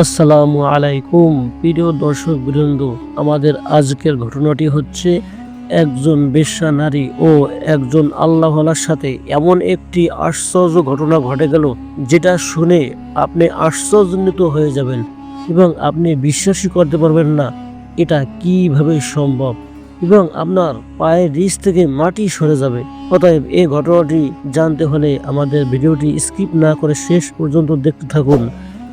আসসালামু আলাইকুম। প্রিয় দর্শক বৃন্দ, আমাদের আজকের ঘটনাটি হচ্ছে একজন বেশ্যা নারী ও একজন আল্লাহওয়ালার সাথে এমন একটি আশ্চর্য ঘটনা ঘটে গেল, যেটা শুনে আপনি আশ্চর্যান্বিত হয়ে যাবেন এবং আপনি বিশ্বাসই করতে পারবেন না এটা কীভাবে সম্ভব এবং আপনার পায়ের রিচ থেকে মাটি সরে যাবে। অতএব এই ঘটনাটি জানতে হলে আমাদের ভিডিওটি স্কিপ না করে শেষ পর্যন্ত দেখতে থাকুন।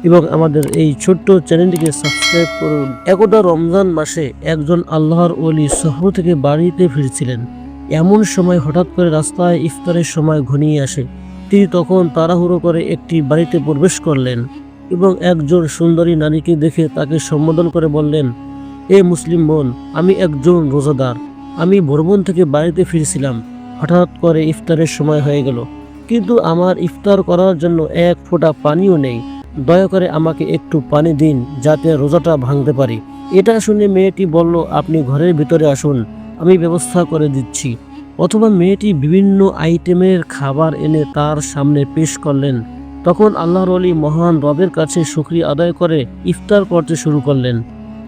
এবং আমাদের এই ছোট্ট চ্যানেলটিকে সাবস্ক্রাইব করুন। একদা রমজান মাসে একজন আল্লাহর ওলি শহর থেকে বাড়িতে ফিরছিলেন। এমন সময় হঠাৎ করে রাস্তায় ইফতারের সময় ঘনিয়ে আসে। তিনি তখন তাড়াহুড়ো করে একটি বাড়িতে প্রবেশ করলেন এবং একজন সুন্দরী নারীকে দেখে তাকে সম্বোধন করে বললেন, এ মুসলিম বোন, আমি একজন রোজাদার। আমি ভ্রমণ থেকে বাড়িতে ফিরছিলাম। হঠাৎ করে ইফতারের সময় হয়ে গেল। কিন্তু আমার ইফতার করার জন্য এক ফোঁটা পানিও নেই। দয়া করে আমাকে একটু পানি দিন যাতে রোজাটা ভাঙতে পারি। এটা শুনে মেয়েটি বলল, আপনি ঘরের ভিতরে আসুন, আমি ব্যবস্থা করে দিচ্ছি। অথবা মেয়েটি বিভিন্ন আইটেমের খাবার এনে তার সামনে পেশ করলেন। তখন আল্লাহর আলী মহান রবের কাছে শুক্রিয়া আদায় করে ইফতার করতে শুরু করলেন।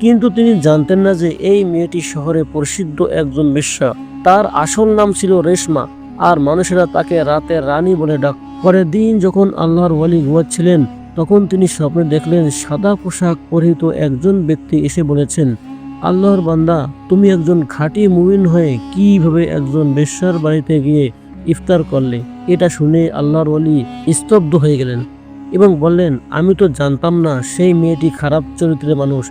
কিন্তু তিনি জানতেন না যে এই মেয়েটি শহরে প্রসিদ্ধ একজন বেশ্যা তার আসল নাম ছিল রেশমা, আর মানুষেরা তাকে রাতে রানী বলে ডাক পরের দিন যখন আল্লাহর ওয়ালি ঘুমাচ্ছিলেন তখন তিনি স্বপ্নে দেখলেন সাদা পোশাক পরিহিত একজন ব্যক্তি এসে বলেছেন, আল্লাহর বান্দা, তুমি একজন খাঁটি মুমিন হয়ে কীভাবে একজন বেশ্যার বাড়িতে গিয়ে ইফতার করলে? এটা শুনে আল্লাহর অলি স্তব্ধ হয়ে গেলেন এবং বললেন, আমি তো জানতাম না সেই মেয়েটি খারাপ চরিত্রের মানুষ।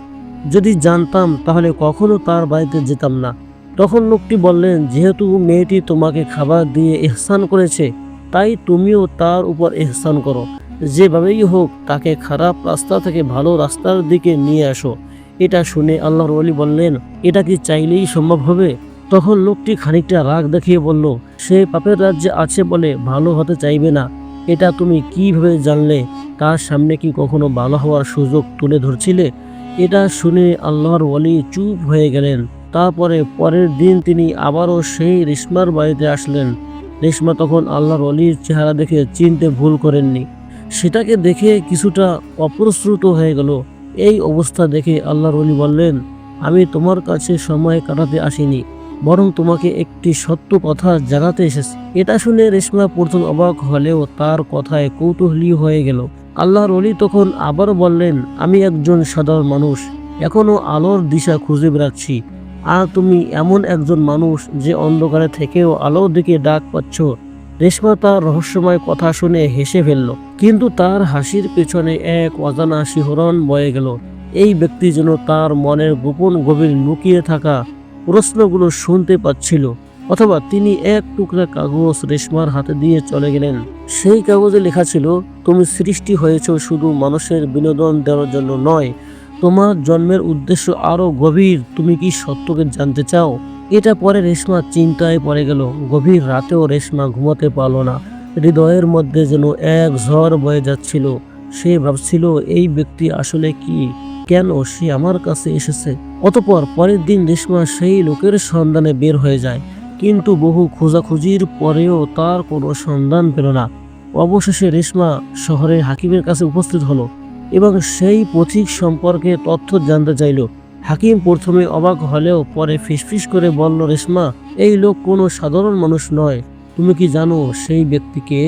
যদি জানতাম, তাহলে কখনো তার বাড়িতে যেতাম না। তখন লোকটি বললেন, যেহেতু মেয়েটি তোমাকে খাবার দিয়ে এহসান করেছে, তাই তুমিও তার উপর এহসান করো। যেভাবেই হোক, তাকে খারাপ রাস্তা থেকে ভালো রাস্তার দিকে নিয়ে আসো। এটা শুনে আল্লাহর ওলি বললেন, এটা কি চাইলেই সম্ভব হবে? তখন লোকটি খানিকটা রাগ দেখিয়ে বলল, সে পাপের রাজ্যে আছে বলে ভালো হতে চাইবে না। এটা তুমি কীভাবে জানলে? তার সামনে কি কখনো ভালো হওয়ার সুযোগ তুলে ধরছিলে? এটা শুনে আল্লাহর ওলি চুপ হয়ে গেলেন। তারপরে পরের দিন তিনি আবারও সেই রেশমার বাড়িতে আসলেন। রেশমা তখন আল্লাহর অলির চেহারা দেখে চিনতে ভুল করেননি। সেটাকে দেখে কিছুটা অপ্রস্রুত হয়ে গেল। এই অবস্থা দেখে আল্লাহর অলি বললেন, আমি তোমার কাছে সময় কাটাতে আসিনি, বরং তোমাকে একটি সত্য কথা জানাতে এসেছি। এটা শুনে রেশমা প্রথম অবাক হলেও তার কথায় কৌতূহলী হয়ে গেল। আল্লাহর অলি তখন আবার বললেন, আমি একজন সাধারণ মানুষ, এখনও আলোর দিশা খুঁজে বেড়াচ্ছি। আর তুমি এমন একজন মানুষ যে অন্ধকারে থেকেও আলোর দিকে ডাক পাচ্ছ। রেশমা তার রহস্যময় কথা শুনে হেসে ফেলল। কিন্তু তার হাসির পেছনে এক অজানা শিহরণ বয়ে গেল। এই ব্যক্তি যেন তার মনের গোপন গভীর লুকিয়ে থাকা প্রশ্নগুলো শুনতে পাচ্ছিল, অথবা তিনি এক টুকরা কাগজ রেশমার হাতে দিয়ে চলে গেলেন। সেই কাগজে লেখা ছিল, তুমি সৃষ্টি হয়েছ শুধু মানুষের বিনোদন দেওয়ার জন্য নয়। তোমার জন্মের উদ্দেশ্য আরও গভীর। তুমি কি সত্যকে জানতে চাও? এটা পরে রেশমা চিন্তায় পড়ে গেল। গভীর রাতেও রেশমা ঘুমাতে পারল না। হৃদয়ের মধ্যে যেন এক ঝড় বয়ে যাচ্ছিল। সে ভাবছিল, এই ব্যক্তি আসলে কি? কেন সে আমার কাছে এসেছে? অতপর পরের দিন রেশমা সেই লোকের সন্ধানে বের হয়ে যায়। কিন্তু বহু খোঁজাখুঁজির পরেও তার কোনো সন্ধান পেল না। অবশেষে রেশমা শহরের হাকিমের কাছে উপস্থিত হলো এবং সেই পথিক সম্পর্কে তথ্য জানতে চাইল। হাকিম প্রথমে অবাক হলেও পরে ফিসফিস করে বলল, রেশমা, এই লোক কোনো সাধারণ মানুষ নয়। তুমি কি জানো সেই ব্যক্তিকে?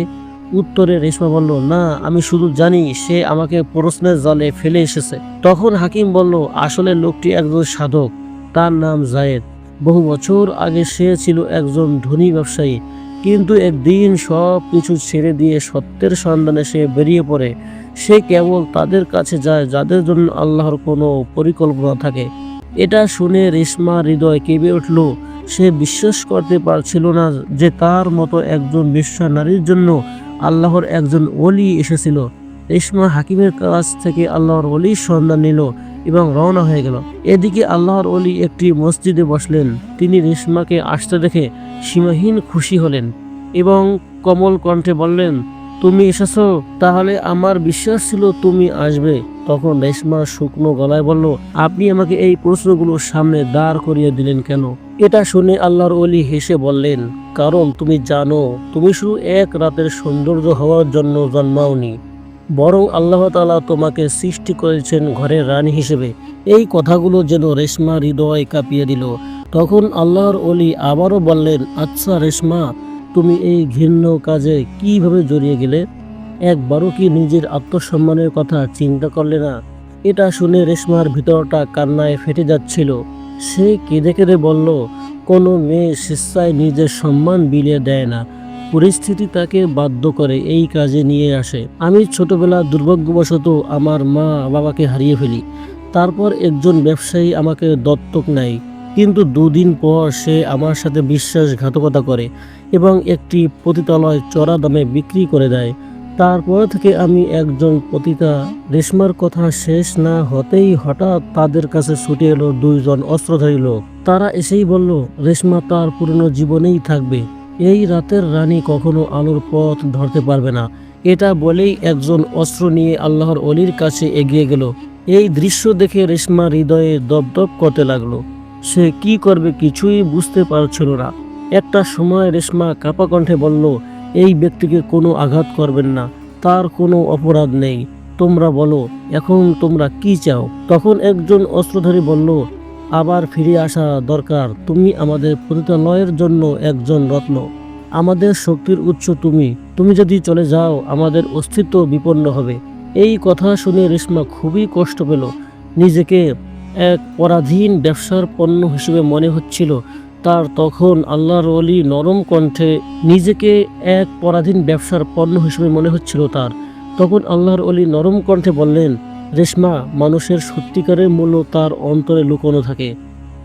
উত্তরে রেশমা বলল, না, আমি শুধু জানি সে আমাকে প্রশ্নের জালে ফেলে এসেছে। তখন হাকিম বলল, আসলে লোকটি একজন সাধক, তার নাম জায়েদ। বহু বছর আগে সে ছিল একজন ধনী ব্যবসায়ী, কিন্তু একদিন সব কিছু ছেড়ে দিয়ে সত্যের সন্ধানে সে বেরিয়ে পড়ে। সে কেবল তাদের কাছে যায়, যাদের জন্য আল্লাহর কোনো পরিকল্পনা থাকে। এটা শুনে রেশমা হৃদয় কেঁপে উঠল। সে বিশ্বাস করতে পারছিল না যে তার মতো একজন বিশ্বা নারীর জন্য আল্লাহর একজন অলি এসেছিল। রেশমা হাকিমের কাছ থেকে আল্লাহর অলির সন্ধান নিল এবং রওনা হয়ে গেল। এদিকে আল্লাহর অলি একটি মসজিদে বসলেন। তিনি রেশমাকে আসতে দেখে সীমাহীন খুশি হলেন এবং কমল কণ্ঠে বললেন তুমি এসেছ, তাহলে আমার বিশ্বাস ছিল তুমি আসবে। তখন রেশমা শুকনো গলায় বলল, আপনি আমাকে এই প্রশ্নগুলোর সামনে দাঁড় করিয়ে দিলেন কেন? এটা শুনে আল্লাহর অলি হেসে বললেন, কারণ তুমি জানো, তুমি শুধু এক রাতের সৌন্দর্য হওয়ার জন্য জন্মাওনি। বরং আল্লাহ তাআলা তোমাকে সৃষ্টি করেছেন ঘরের রানী হিসেবে। এই কথাগুলো যেন রেশমা হৃদয় কাঁপিয়ে দিল। তখন আল্লাহর অলি আবারও বললেন আচ্ছা রেশমা তুমি এই ঘৃণ্য কাজে কীভাবে জড়িয়ে গেলে? একবারও কি নিজের আত্মসম্মানের কথা চিন্তা করলে না? এটা শুনে রেশমার ভিতরটা কান্নায় ফেটে যাচ্ছিল। সে কেঁদে কেঁদে বলল, কোনো মেয়ে স্বেচ্ছায় নিজের সম্মান বিলিয়ে দেয় না। পরিস্থিতি তাকে বাধ্য করে এই কাজে নিয়ে আসে। আমি ছোটবেলা দুর্ভাগ্যবশত আমার মা বাবাকে হারিয়ে ফেলি। তারপর একজন ব্যবসায়ী আমাকে দত্তক নেয়। কিন্তু দুদিন পর সে আমার সাথে বিশ্বাসঘাতকতা করে। এবং একটি পতিতালয় চড়া দামে বিক্রি করে দেয়। তারপর থেকে আমি একজন পতিতা। রেশমার কথা শেষ না হতেই হঠাৎ তাদের কাছে ছুটে এলো দুইজন অস্ত্রধারী লোক। তারা এসেই বলল, রেশমা তার পুরনো জীবনেই থাকবে। এই রাতের রানী কখনো আলোর পথ ধরতে পারবে না। এটা বলেই একজন অস্ত্র নিয়ে আল্লাহর অলির কাছে এগিয়ে গেল। এই দৃশ্য দেখে রেশমা হৃদয়ে দপদপ করতে লাগল। সে কি করবে কিছুই বুঝতে পারছিল না। একটা সময় রেশমা কাপা কণ্ঠে বলল, এই ব্যক্তিকে কোনো আঘাত করবেন না, তার কোনো অপরাধ নেই। তোমরা বলো, এখন তোমরা কি চাও? তখন একজন অস্ত্রধারী বলল, আবার ফিরে আসা দরকার। তুমি আমাদের পতিতালয়ের জন্য একজন রত্ন। আমাদের শক্তির উৎস তুমি। তুমি যদি চলে যাও, আমাদের অস্তিত্ব বিপন্ন হবে। এই কথা শুনে রেশমা খুবই কষ্ট পেল। নিজেকে এক পরাধীন ব্যবসার পণ্য হিসেবে মনে হচ্ছিল তার তখন আল্লাহর অলি নরম কণ্ঠে নিজেকে এক পরাধীন ব্যবসার পণ্য হিসেবে মনে হচ্ছিল তার। তখন আল্লাহর অলি নরম কণ্ঠে বললেন, রেশমা, মানুষের সত্যিকারের মূল্য তার অন্তরে লুকোনো থাকে।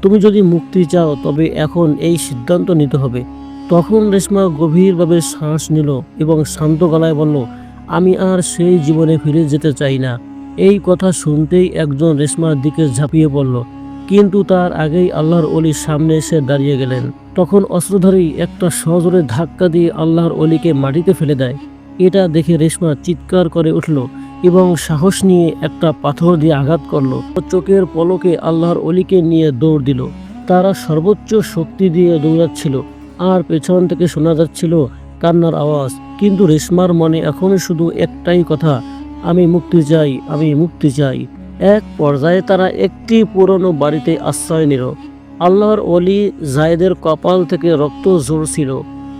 তুমি যদি মুক্তি চাও, তবে এখন এই সিদ্ধান্ত নিতে হবে। তখন রেশমা গভীরভাবে শ্বাস নিল এবং শান্ত গলায় বলল, আমি আর সেই জীবনে ফিরে যেতে চাই না। এই কথা শুনতেই একজন রেশমার দিকে ঝাঁপিয়ে পড়ল। কিন্তু তার আগেই আল্লাহর অলির সামনে এসে দাঁড়িয়ে গেলেন। তখন অস্ত্রধারী একটা সজোরে ধাক্কা দিয়ে আল্লাহর অলিকে মাটিতে ফেলে দেয়। এটা দেখে রেশমা চিৎকার করে উঠল এবং সাহস নিয়ে একটা পাথর দিয়ে আঘাত করল। চোখের পলকে আল্লাহর অলিকে নিয়ে দৌড় দিল। তারা সর্বোচ্চ শক্তি দিয়ে দৌড়াচ্ছিল। আর পেছন থেকে শোনা যাচ্ছিল কান্নার আওয়াজ। কিন্তু রেশমার মনে এখনও শুধু একটাই কথা, আমি মুক্তি চাই, আমি মুক্তি চাই। এক পর্যায়ে তারা একটি পুরনো বাড়িতে আশ্রয় নিল। আল্লাহর অলি জায়েদের কপাল থেকে রক্ত ঝরছিল,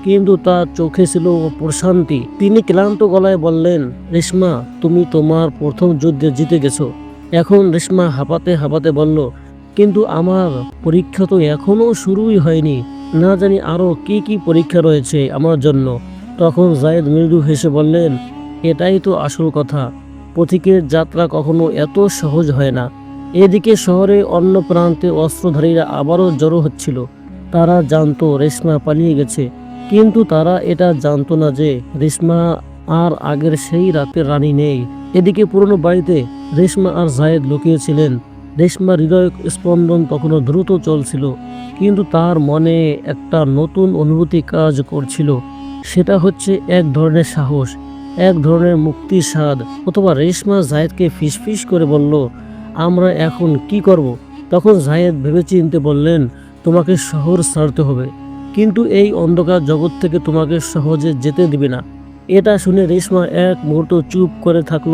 কিন্তু তার চোখে ছিল প্রশান্তি। তিনি ক্লান্ত গলায় বললেন, রেশমা, তুমি তোমার প্রথম যুদ্ধে জিতে গেছো। এখন রেশমা হাঁপাতে হাঁপাতে বলল, কিন্তু আমার পরীক্ষা তো এখনও শুরুই হয়নি। না জানি আরও কি কি পরীক্ষা রয়েছে আমার জন্য। তখন জায়েদ মৃদু হেসে বললেন, এটাই তো আসল কথা। পথিকের যাত্রা কখনো এত সহজ হয় না। এদিকে শহরে অন্য প্রান্তে অস্ত্রধারীরা আবারও জড়ো হচ্ছিল। তারা জানতো রেশমা পালিয়ে গেছে। কিন্তু তারা এটা জানতো না যে রেশমা আর আগের সেই রাতের রানী নেই। এদিকে পুরনো বাড়িতে রেশমা আর জায়েদ লুকিয়েছিলেন। রেশমার হৃদয় স্পন্দন তখনও দ্রুত চলছিল। কিন্তু তার মনে একটা নতুন অনুভূতি কাজ করছিল। সেটা হচ্ছে এক ধরনের সাহস। এক ধরনের মুক্তির স্বাদ। অথবা রেশমা জায়েদকে ফিসফিস করে বলল, আমরা এখন কি করব। তখন জায়েদ ভেবেচিন্তে বললেন, তোমাকে শহর ছাড়তে হবে। কিন্তু এই অন্ধকার জগৎ থেকে তোমাকে সহজে যেতে দিবে না। এটা শুনে রেশমা এক মুহূর্ত চুপ করে থাকল।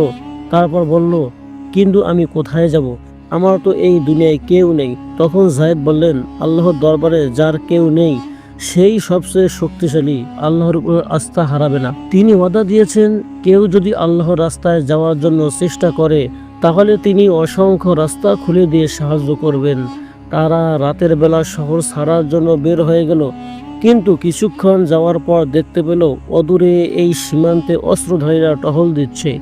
তারপর বলল, কিন্তু আমি কোথায় যাব? আমার তো এই দুনিয়ায় কেউ নেই। তখন জায়েদ বললেন, আল্লাহর দরবারে যার কেউ নেই সেই সবচেয়ে শক্তিশালী আল্লাহর উপর আস্থা হারাবে না। তিনি ওয়াদা দিয়েছেন, কেউ যদি আল্লাহর রাস্তায় যাওয়ার জন্য চেষ্টা করে, তাহলে তিনি অসংখ্য রাস্তা খুলে দিয়ে সাহায্য করবেন। তারা রাতের বেলা শহর ছাড়ার জন্য বের হয়ে গেল, কিন্তু কিছুক্ষণ যাওয়ার পর দেখতে পেল, অদূরে এই সীমান্তে অস্ত্রধারীরা টহল দিচ্ছে।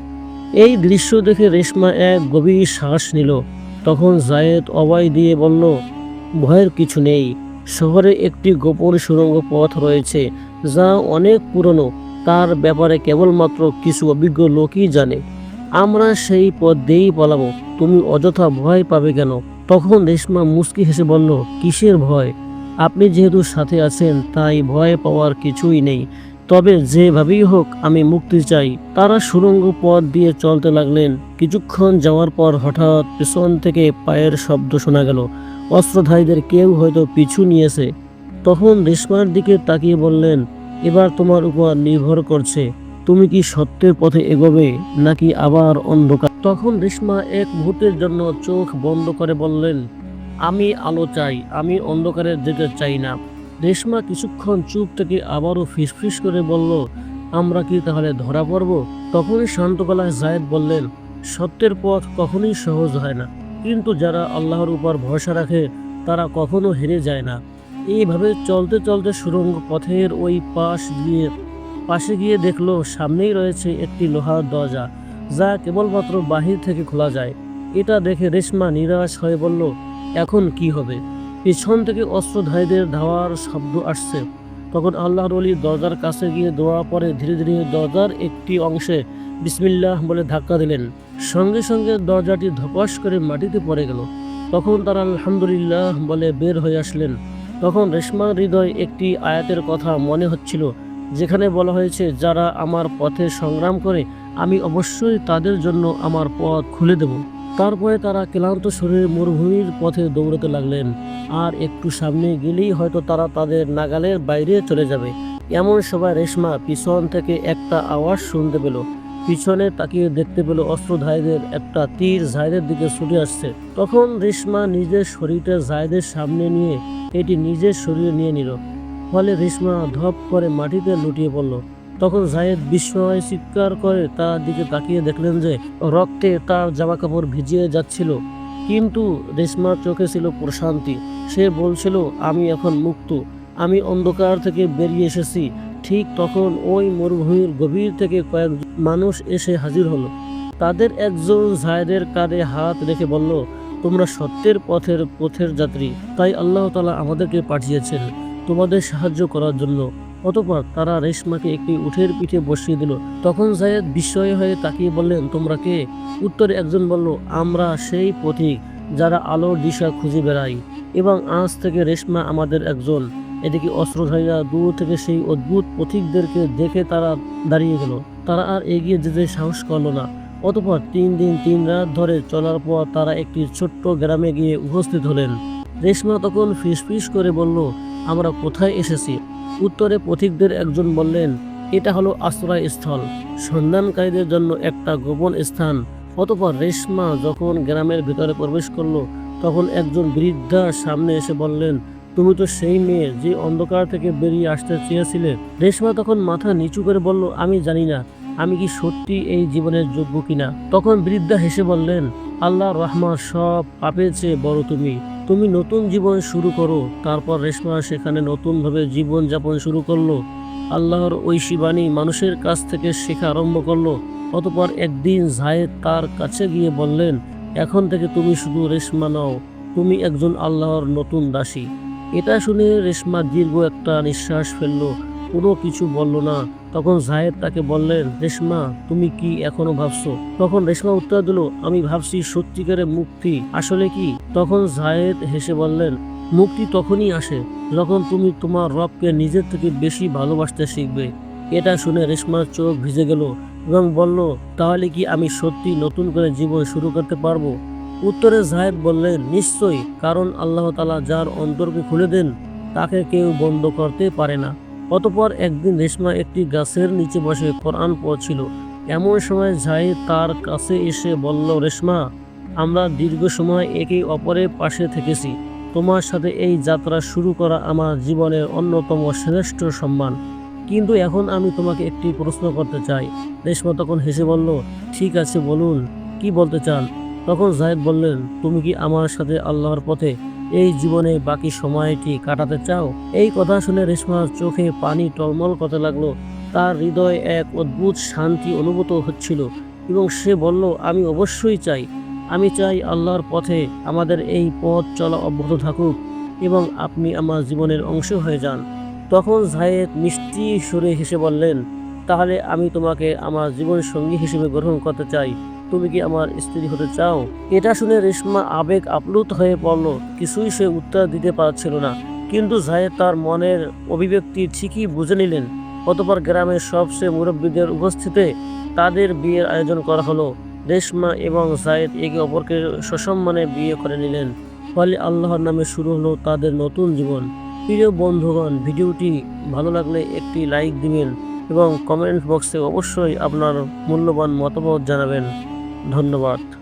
এই দৃশ্য দেখে রেশমা এক গভীর শ্বাস নিল। তখন জায়েদ অবাই দিয়ে বলল, ভয়ের কিছু নেই। শহরে একটি গোপন সুড়ঙ্গ পথ রয়েছে, যা অনেক পুরনো। তার ব্যাপারে কেবলমাত্র কিছু অভিজ্ঞ লোকই জানে। আমরা সেই পথ দিয়েই পালাবো। তুমি অযথা ভয় পাবে কেন? তখন রেশমা মুস্কি হেসে বলল, কিসের ভয়? আপনি যেহেতু সাথে আছেন, তাই ভয় পাওয়ার কিছুই নেই। তবে যেভাবেই হোক, আমি মুক্তি চাই। তারা সুরঙ্গ পথ দিয়ে চলতে লাগলেন। কিছুক্ষণ যাওয়ার পর হঠাৎ পেছন থেকে পায়ের শব্দ শোনা গেল। অস্ত্রধারীদের কেউ হয়তো পিছু নিয়েছে। তখন রেশমার দিকে তাকিয়ে বললেন, এবার তোমার উপর নির্ভর করছে। তুমি কি সত্যের পথে এগোবে নাকি আবার অন্ধকার? তখন রেশমা এক মুহূর্তের জন্য চোখ বন্ধ করে বললেন, আমি আলো চাই, আমি অন্ধকারে যেতে চাই না। রেশমা কিছুক্ষণ চুপ থেকে আবারও ফিসফিস করে বলল, আমরা কি তাহলে ধরা পড়ব? তখনই শান্ত গলায় জায়েদ বললেন, সত্যের পথ কখনোই সহজ হয় না। কিন্তু যারা আল্লাহর উপর ভরসা রাখে, তারা কখনো হেরে যায় না। এইভাবে চলতে চলতে সুরঙ্গ পথের ওই পাশ দিয়ে, পাশে গিয়ে দেখল সামনেই রয়েছে একটি লোহার দরজা, যা কেবলমাত্র বাহির থেকে খোলা যায়। এটা দেখে রেশমা নিরাশ হয়ে বলল, এখন কি হবে? পিছন থেকে অস্ত্রধারীদের ধাওয়ার শব্দ আসছে। তখন আল্লাহর অলি দরজার কাছে গিয়ে দোয়া পরে ধীরে ধীরে দরজার একটি অংশে বিসমিল্লাহ বলে ধাক্কা দিলেন। সঙ্গে সঙ্গে দরজাটি ধপাস করে মাটিতে পড়ে গেল। তখন তারা আলহামদুলিল্লাহ বলে বের হয়ে আসলেন। তখন রেশমার হৃদয় একটি আয়াতের কথা মনে হচ্ছিল, যেখানে বলা হয়েছে, যারা আমার পথে সংগ্রাম করে, আমি অবশ্যই তাদের জন্য আমার পথ খুলে দেব। তারপরে তারা ক্লান্ত শরীরে মরুভূমির পথে দৌড়াতে লাগলেন। আর একটু সামনে গেলেই হয়তো তারা তাদের নাগালের বাইরে চলে যাবে। এমন সময় রেশমা পিছন থেকে একটা আওয়াজ শুনতে পেল। পিছনে তাকিয়ে দেখতে পেল অস্ত্রধারীদের একটা তীর জায়দের দিকে ছুটে আসছে। তখন রেশমা নিজের শরীরটা জায়দের সামনে নিয়ে এটি নিজের শরীরে নিয়ে নিল। ফলে রেশমা ধপ করে মাটিতে লুটিয়ে পড়ল। তখন জায়েদ বিস্ময় চিৎকার করে তার দিকে তাকিয়ে দেখলেন যে, রক্তে তার জামা কাপড় ভিজিয়ে যাচ্ছিল। কিন্তু রেশমার চোখে ছিল প্রশান্তি। সে বলছিল, আমি এখন মুক্ত। আমি অন্ধকার থেকে বেরিয়ে এসেছি। ঠিক তখন ওই মরুভূমির গভীর থেকে কয়েক মানুষ এসে হাজির হলো। তাদের একজন জায়দের কাঁধে হাত রেখে বলল, তোমরা সত্যের পথের পথের যাত্রী। তাই আল্লাহ তালা আমাদেরকে পাঠিয়েছেন তোমাদের সাহায্য করার জন্য। অতপর তারা রেশমাকে একটি উঠের পিঠে বসিয়ে দিল। তখন জায়েদ বিস্ময় হয়ে তাকিয়ে বললেন, তোমরা কে? উত্তরে একজন বলল, আমরা সেই পথিক যারা আলোর দিশা খুঁজে বেড়াই এবং আজ থেকে রেশমা আমাদের একজন। এদিকে অস্ত্রধারীরা দূর থেকে সেই অদ্ভুত পথিকদেরকে দেখে তারা দাঁড়িয়ে গেল। তারা আর এগিয়ে যেতে সাহস করল না। অতপর তিন দিন তিন রাত ধরে চলার পর তারা একটি ছোট্ট গ্রামে গিয়ে উপস্থিত হলেন। রেশমা তখন ফিসফিস করে বলল, আমরা কোথায় এসেছি? উত্তরে পথিকদের একজন বললেন, এটা হলো আশ্রয় স্থল সন্ধানকারীদের জন্য একটা গোপন স্থান। অতপর রেশমা যখন গ্রামের ভিতরে প্রবেশ করল, তখন একজন বৃদ্ধা সামনে এসে বললেন তুমি তো সেই মেয়ে যে অন্ধকার থেকে বেরিয়ে আসতে চেয়েছিলে। রেশমা তখন মাথা নিচু করে বলল, আমি জানি না, আমি কি সত্যি এই জীবনের যোগ্য কিনা? তখন বৃদ্ধা হেসে বললেন, আল্লাহ রহমান সব পাপের চেয়ে বড় তুমি। তুমি নতুন জীবন শুরু করো। তারপর রেশমা সেখানে নতুনভাবে জীবন যাপন শুরু করল। আল্লাহর ঐশী বাণী মানুষের কাছ থেকে শেখা আরম্ভ করল। অতপর একদিন জায়েদ তার কাছে গিয়ে বললেন, এখন থেকে তুমি শুধু রেশমা নও, তুমি একজন আল্লাহর নতুন দাসী। এটা শুনে রেশমা দীর্ঘ একটা নিঃশ্বাস ফেলল। কোনো কিছু বলল না। তখন জাহেদ তাকে বললেন, রেশমা, তুমি কি এখনও ভাবছ? তখন রেশমা উত্তর দিল, আমি ভাবছি সত্যিকারের মুক্তি। আসলে কি? তখন জাহেদ হেসে বললেন, মুক্তি তখনই আসে যখন তুমি তোমার রবকে নিজের থেকে বেশি ভালোবাসতে শিখবে। এটা শুনে রেশমার চোখ ভিজে গেল এবং বলল, তাহলে কি আমি সত্যি নতুন করে জীবন শুরু করতে পারব? উত্তরে জাহেদ বললেন, নিশ্চয়ই, কারণ আল্লাহ তালা যার অন্তরকে খুলে দেন, তাকে কেউ বন্ধ করতে পারে না। অতপর একদিন রেশমা একটি গাছের নিচে বসে কোরআন পড়ছিল। এমন সময় জাহেদ তার কাছে এসে বলল, রেশমা, আমরা দীর্ঘ সময় একে অপরের পাশে থেকেছি। তোমার সাথে এই যাত্রা শুরু করা আমার জীবনের অন্যতম শ্রেষ্ঠ সম্মান। কিন্তু এখন আমি তোমাকে একটি প্রশ্ন করতে চাই। রেশমা তখন হেসে বলল, ঠিক আছে, বলুন, কি বলতে চান? তখন জাহেদ বললেন, তুমি কি আমার সাথে আল্লাহর পথে এই জীবনে বাকি সময়টি কাটাতে চাও? এই কথা শুনে রেশমার চোখে পানি টলমল করতে লাগল। তার হৃদয়ে এক অদ্ভুত শান্তি অনুভূত হচ্ছিল এবং সে বলল, আমি অবশ্যই চাই। আমি চাই আল্লাহর পথে আমাদের এই পথ চলা অব্যাহত থাকুক এবং আপনি আমার জীবনের অংশ হয়ে যান। তখন জায়েদ মিষ্টি সুরে হেসে বললেন, তাহলে আমি তোমাকে আমার জীবন সঙ্গী হিসেবে গ্রহণ করতে চাই। তুমি কি আমার স্ত্রী হতে চাও? এটা শুনে রেশমা আবেগ আপ্লুত হয়ে পড়ল কিছুই সে উত্তর দিতে পারছিল না। কিন্তু জায়েদ তার মনের অভিব্যক্তি ঠিকই বুঝে নিলেন। অতপর গ্রামের সবচেয়ে মুরব্বীদের উপস্থিতে তাদের বিয়ের আয়োজন করা হলো। রেশমা এবং জায়েদ একে অপরকে সসম্মানে বিয়ে করে নিলেন। ফলে আল্লাহর নামে শুরু হলো তাদের নতুন জীবন। প্রিয় বন্ধুগণ, ভিডিওটি ভালো লাগলে একটি লাইক দিবেন এবং কমেন্ট বক্সে অবশ্যই আপনার মূল্যবান মতামত জানাবেন। ধন্যবাদ।